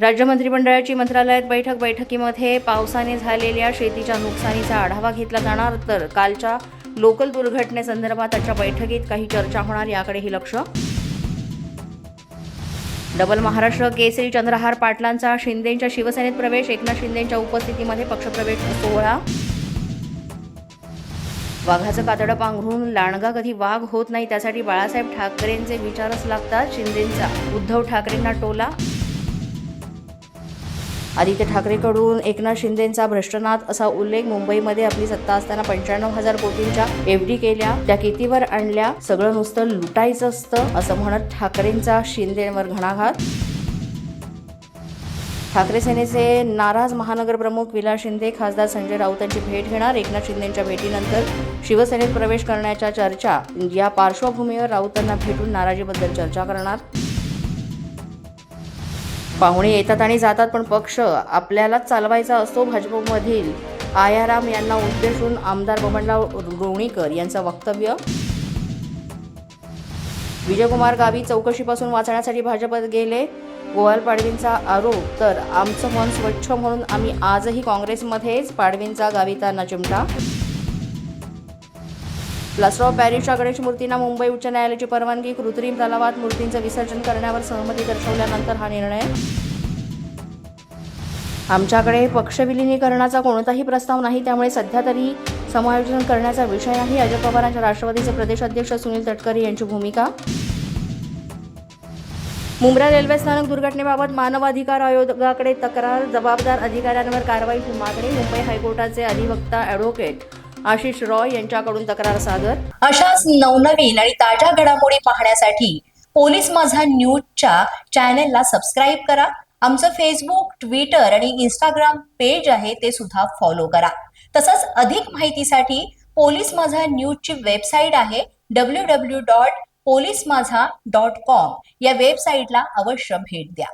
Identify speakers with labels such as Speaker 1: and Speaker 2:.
Speaker 1: राज्य मंत्रिमंडळाची मंत्रालयात बैठक बैठकीमध्ये पावसाने झालेल्या शेतीच्या नुकसानीचा आढावा घेतला जाणार तर कालच्या लोकल दुर्घटनेसंदर्भात आजच्या बैठकीत काही चर्चा होणार याकडेही लक्ष. डबल महाराष्ट्र केसरी चंद्रहार पाटलांचा शिंदेच्या शिवसेनेत प्रवेश एकनाथ शिंदेच्या उपस्थितीमध्ये पक्षप्रवेश सोहळा. वाघाचं कातडं पांघरून लांडगा कधी वाघ होत नाही त्यासाठी बाळासाहेब ठाकरेंचे विचारच लागतात शिंदेंचा उद्धव ठाकरेंना टोला. आदित्य ठाकरेकडून एकनाथ शिंदेंचा भ्रष्टनाथ असा उल्लेख मुंबईमध्ये आपली सत्ता असताना पंच्याण्णव हजार कोटींच्या एफडी केल्या. त्या कितीवर आणल्या? सगळं नुसतं लुटायचं असतं असं म्हणत ठाकरेंचा शिंदेवर घणाघात. ठाकरे सेनेचे नाराज महानगर प्रमुख विलास शिंदे खासदार संजय राऊत यांची भेट घेणार एकनाथ शिंदेच्या भेटीनंतर. शिवसेनेत प्रवेश करण्याच्या चर्चा या पार्श्वभूमीवर राऊतांना भेटून नाराजीबद्दल चर्चा करणार. पाहुणे येतात आणि जातात पण पक्ष आपल्यालाच चालवायचा असतो भाजपमधील. आयाराम यांना उद्देशून आमदार बबनराव लोणीकर यांचं वक्तव्य. विजयकुमार गावी चौकशीपासून वाचण्यासाठी भाजपत गेले. गोवाल पाडवींचा आरोप तर आमचं मन स्वच्छ म्हणून आम्ही आजही काँग्रेसमध्येच पाडवींचा गावितांना चिमटा. प्लास्टर ऑफ पॅरिसच्या गणेश मूर्तींना मुंबई उच्च न्यायालयाची परवानगी कृत्रिम तलावात मूर्तींचं विसर्जन करण्यावर सहमती दर्शवल्यानंतर हा निर्णय. आमच्याकडे पक्षविलिनीकरणाचा कोणताही प्रस्ताव नाही त्यामुळे सध्या तरी समायोजन करण्याचा विषय नाही. अजित पवारांच्या राष्ट्रवादीचे प्रदेश अध्यक्ष सुनील तटकरे यांची भूमिका. मुंब्रा रेल्वे स्थानक दुर्घटनेबाबत मानवाधिकार आयोगाकडे तक्रार जबाबदार अधिकाऱ्यांवर कारवाईची मागणी मुंबई हायकोर्टाचे अधिवक्ता ॲडव्होकेट आशिष रॉय यांच्याकडून तक्रार सादर.
Speaker 2: अशाच नवनवीन आणि ताज्या घडामोडी पाहण्यासाठी पोलीस माझा न्यूजच्या चॅनेलला सबस्क्राईब करा. आमचं फेसबुक ट्विटर आणि इंस्टाग्राम पेज आहे ते सुद्धा फॉलो करा. तसंच अधिक माहितीसाठी पोलीस माझा न्यूजची वेबसाईट आहे W W dot police Majha dot com या वेबसाईटला अवश्य भेट द्या.